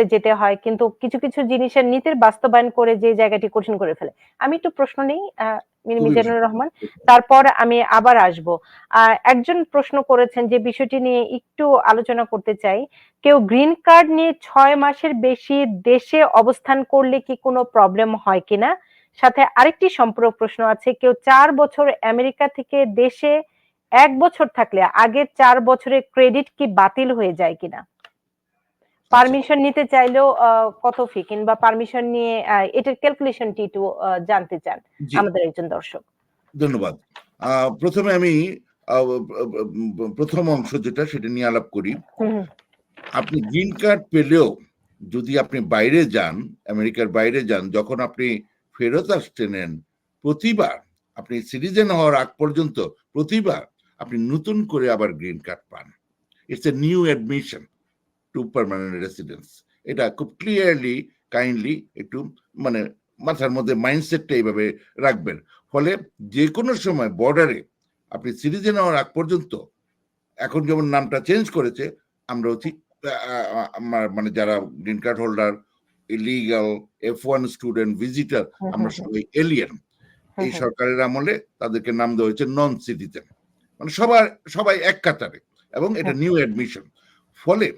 প্রসেসে যেতে হয় কিন্তু কিছু কিছু জিনিসের নীতির বাস্তবায়ন করে যে জায়গাটি কঠিন করে ফেলে। আমি একটু প্রশ্ন নেই মিজানুর রহমান। তারপর আমি আবার আসব। একজন প্রশ্ন করেছেন যে বিষয়টি নিয়ে একটু আলোচনা করতে চাই। কেউ গ্রিন কার্ড নিয়ে ছয় মাসের বেশি দেশে অবস্থান করলে কি কোনো প্রবলেম হয় কিনা? সাথে আরেকটি সম্পূরক প্রশ্ন আছে কেউ চার বছর আমেরিকা থেকে দেশে এক বছর থাকলে আগের চার বছরের ক্রেডিট কি বাতিল হয়ে যায় কিনা? পারমিশন নিতে চাইলেও কত ফি কিংবা পারমিশন নিয়ে এটার ক্যালকুলেশনটি একটু আহ, জানতে চান আমাদের একজন দর্শক। ধন্যবাদ। প্রথমে আমি প্রথম অংশ যেটা সেটা নিয়ে আলাপ করি। আপনি গ্রিন কার্ড পেলেও যদি আপনি বাইরে যান আমেরিকার বাইরে যান যখন আপনি ফেরত আসছেন প্রতিবার আপনি সিটিজেন হওয়ার আগ পর্যন্ত প্রতিবার আপনি নতুন করে আবার গ্রিন কার্ড পান। It's a new admission to permanent residence এটা খুব ক্লিয়ারলি কাইন্ডলি একটু মানে মাথার মধ্যে মাইন্ডসেটটা এইভাবে রাখবেন। ফলে যে কোনো সময় বর্ডারে আপনি সিটিজেন হওয়ার আগ পর্যন্ত এখন যেমন নামটা চেঞ্জ করেছে আমরা আমার মানে যারা green card holder illegal F one student visitor আমরা সবাই এলিয়েন হুম, এই সরকারের আমলে তাদেরকে নাম দেওয়া হয়েছে নন সিটিজেন মানে সবার সবাই এক কাতারে এবং এটা নিউ অ্যাডমিশন ফলে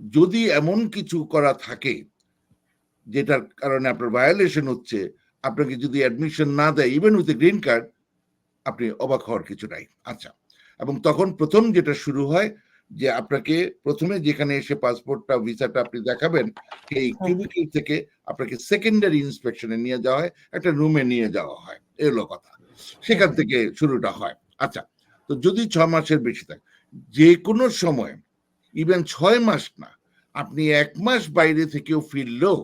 যদি এমন কিছু করা থাকে যেটার কারণে আপনার ভায়োলেশন হচ্ছে আপনাকে যদি অ্যাডমিশন না দেয় even with a green card আপনি অবাক হওয়ার কিছু নাই। আচ্ছা এবং তখন প্রথম যেটা শুরু হয় যে আপনাকে প্রথমে যেখানে এসে পাসপোর্টটা ভিসাটা আপনি দেখাবেন এই কিউবিকল থেকে আপনাকে সেকেন্ডারি ইন্সপেকশনে নিয়ে যাওয়া হয় একটা রুমে নিয়ে যাওয়া হয়। এলো কথা। সেখান থেকে শুরুটা হয়। আচ্ছা তো যদি ছ মাসের বেশি থাকে যে কোনো সময় ইভেন ছয় মাস না আপনি এক মাস বাইরে থেকেও ফিরলেও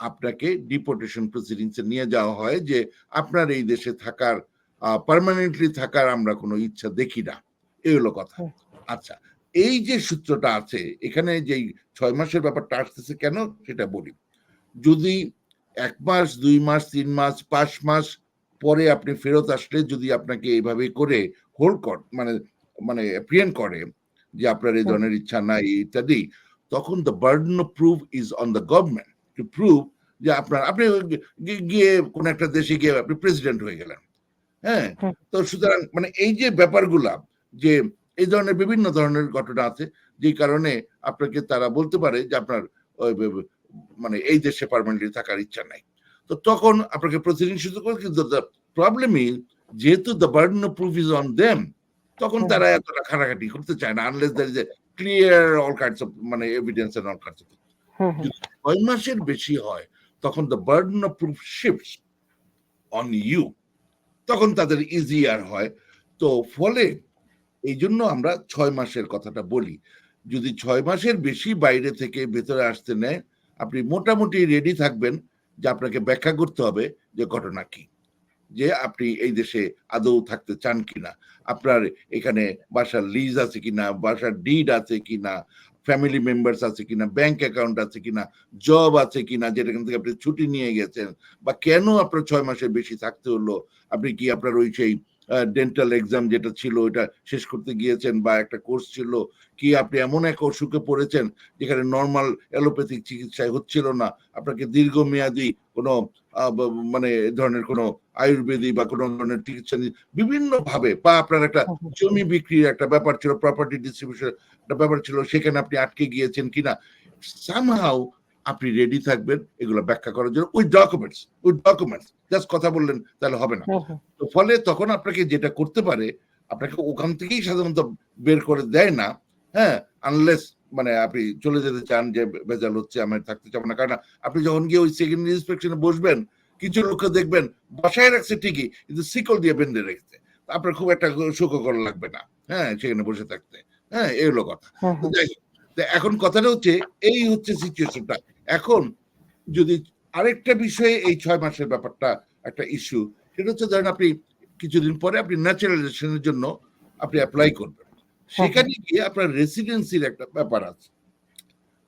আপনাকে ডিপোর্টেশন প্রসিডিংসে নিয়ে যাওয়া হয় যে আপনার এই দেশে থাকার পার্মানেন্টলি থাকার আমরা কোনো ইচ্ছা দেখি না। এই হলো কথা। আচ্ছা এই যে সূত্রটা আছে এখানে যেই ছয় মাসের ব্যাপারটা আসতেছে কেন সেটা বলি। যদি এক মাস দুই মাস তিন মাস পাঁচ মাস পরে আপনি ফেরত আসলে যদি আপনাকে এইভাবে করে হোল্ড কর মানে মানে প্রিয়েন্ট করে যে আপনার এই ধরনের ইচ্ছা নাই ইত্যাদি তখন the burden of proof is on the government to prove যে আপনার আপনি গিয়ে কোন একটা দেশে গিয়ে আপনি প্রেসিডেন্ট হয়ে গেলেন। হ্যাঁ? তো সুতরাং মানে এই যে ব্যাপারগুলা যে এই ধরনের বিভিন্ন ধরনের ঘটনা আছে যে কারণে আপনাকে তারা বলতে পারে যে আপনার মানে এই দেশে পারমানেন্টলি থাকার ইচ্ছা নাই। তো তখন আপনাকে প্রতিদিন শুরু করে কিন্তু দ্য প্রবলেম ইজ যেহেতু the burden of proof is on them তখন তারা এতটা খাটাখাটি করতে চায় না unless there is a clear all kinds of মানে evidence and all kinds of ছয় মাসের বেশি হয় তখন the burden of proof shifts on you তখন তাদের ইজিয়ার হয়। তো ফলে এই জন্য আমরা ছয় মাসের কথাটা বলি। যদি ছয় মাসের বেশি বাইরে থেকে ভেতরে আসতে নেয় আপনি মোটামুটি রেডি থাকবেন যে আপনাকে ব্যাখ্যা করতে হবে যে ঘটনা কি। যে আপনি এই দেশে আদৌ থাকতে চান কিনা, আপনার এখানে বাসার লিজ আছে কিনা, বাসার ডিড আছে কিনা ফ্যামিলি মেম্বার্স আছে কিনা ব্যাংক অ্যাকাউন্ট আছে কিনা জব আছে কিনা যেটাখান থেকে আপনি ছুটি নিয়ে গেছেন, বা কেন আপনার ছয় মাসের বেশি থাকতে হলো, আপনি কি আপনার ওই সেই ডেন্টাল এক্সাম যেটা ছিল ওটা শেষ করতে গিয়েছেন বা একটা কোর্স ছিল কি আপনি এমন এক অসুখে পড়েছেন যেখানে নর্মাল অ্যালোপ্যাথিক চিকিৎসায় হচ্ছিল না আপনাকে দীর্ঘমেয়াদী কোনো মানে ধরনের কোনো আয়ুর্বেদী বা কোনো ধরনের চিকিৎসা বিভিন্ন ভাবে বা আপনার একটা হুম, হুম। জমি বিক্রির একটা ব্যাপার ছিল প্রপার্টি ডিস্ট্রিবিউশন একটা ব্যাপার ছিল সেখানে আপনি আটকে গিয়েছেন কিনা সামহাও আপনি রেডি থাকবেন এগুলো ব্যাখ্যা করার জন্য ওই ডকুমেন্টস ওই ডকুমেন্টস জাস্ট কথা বললেন তাহলে হবে না। হুম, হুম, তো ফলে তখন আপনাকে যেটা করতে পারে আপনাকে ওখান থেকেই সাধারণত বের করে দেয় না হ্যাঁ আনলেস মানে আপনি চলে যেতে চান যে ভেজাল হচ্ছে আমি থাকতে চাবো না। কারণ আপনি যখন গিয়ে ওই সেকেন্ড ইন্সপেকশনে বসবেন কিছু লোককে দেখবেন বাসায় রাখছে ঠিকই কিন্তু শিকল দিয়ে বেঁধে রেখেছে। আপনার খুব একটা সুখকর লাগবে না হ্যাঁ সেখানে বসে থাকতে। হ্যাঁ এই হলো কথা তো এখন কথাটা হচ্ছে এই হচ্ছে সিচুয়েশনটা এখন যদি আরেকটা বিষয়ে এই ছয় মাসের ব্যাপারটা একটা ইস্যু সেটা হচ্ছে ধরেন আপনি কিছুদিন পরে আপনি ন্যাচারালাইজেশনের জন্য আপনি অ্যাপ্লাই করবেন। সেখানে গিয়ে আপনার রেসিডেন্সির একটা ব্যাপার আছে।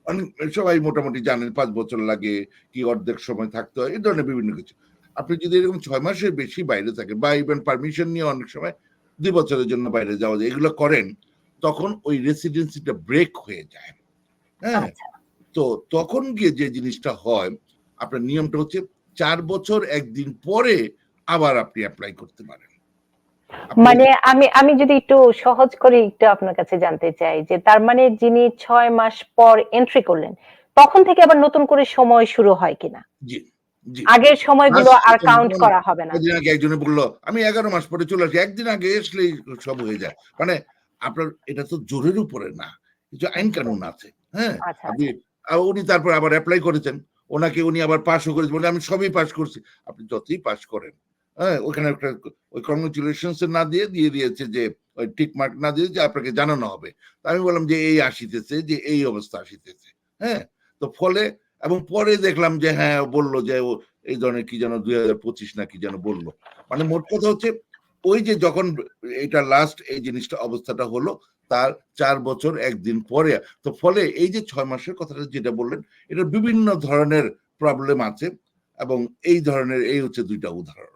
অনেক সবাই মোটামুটি জানেন পাঁচ বছর লাগে কি অর্ধেক সময় থাকতে হয় এই ধরনের বিভিন্ন কিছু। আপনি যদি এরকম ছয় মাসের বেশি বাইরে থাকেন বা ইভেন পারমিশন নিয়ে অনেক সময় দুই বছরের জন্য বাইরে যাওয়া যায় এগুলো করেন তখন ওই রেসিডেন্সিটা ব্রেক হয়ে যায়। হ্যাঁ? আচ্ছা তো তখন গিয়ে যে জিনিসটা হয় আপনার নিয়মটা হচ্ছে চার বছর একদিন পরে আবার আপনি অ্যাপ্লাই করতে পারেন। মানে আমি আমি যদি একটু সহজ করে একটু আপনার কাছে জানতে চাই যে তার মানে যিনি ছয় মাস পর এন্ট্রি করলেন তখন থেকে আবার নতুন করে সময় শুরু হয় কিনা? জি আগের সময়গুলো আচ্ছা, আর কাউন্ট করা হবে না। কদিন আগে একজনে বলল আমি এগারো মাস পরে চলে আসি। একদিন আগে আসলেই সব হয়ে যায়। মানে আপনার এটা তো জোরের উপরে না কিছু আইন কানুন আছে হ্যাঁ? আচ্ছা আপনি আর উনি তারপর আবার অ্যাপ্লাই করেছেন। ওনাকে উনি আবার পাশও করেছেন বলে আমি সবই পাস করছি। আপনি যতই পাস করেন হ্যাঁ ওখানে একটা ওই কংগ্রেচুলেশনস না দিয়ে দিয়ে দিয়েছে যে, ওই টিক মার্ক না দিয়ে যে আপনাকে জানানো হবে। আমি বললাম যে, এই আসিতেছে, যে এই অবস্থা আসিতেছে হ্যাঁ। তো ফলে এবং পরে দেখলাম যে হ্যাঁ বলল যে এই ধরনের কি যেন দুই হাজার পঁচিশ না কি যেন বলল। মানে মোট কথা হচ্ছে ওই যে যখন এটা লাস্ট এই জিনিসটা অবস্থাটা হলো, তার চার বছর একদিন পরে। তো ফলে এই যে ছয় মাসের কথাটা যেটা বললেন, এটা বিভিন্ন ধরনের প্রবলেম আছে এবং এই ধরনের, এই হচ্ছে দুইটা উদাহরণ।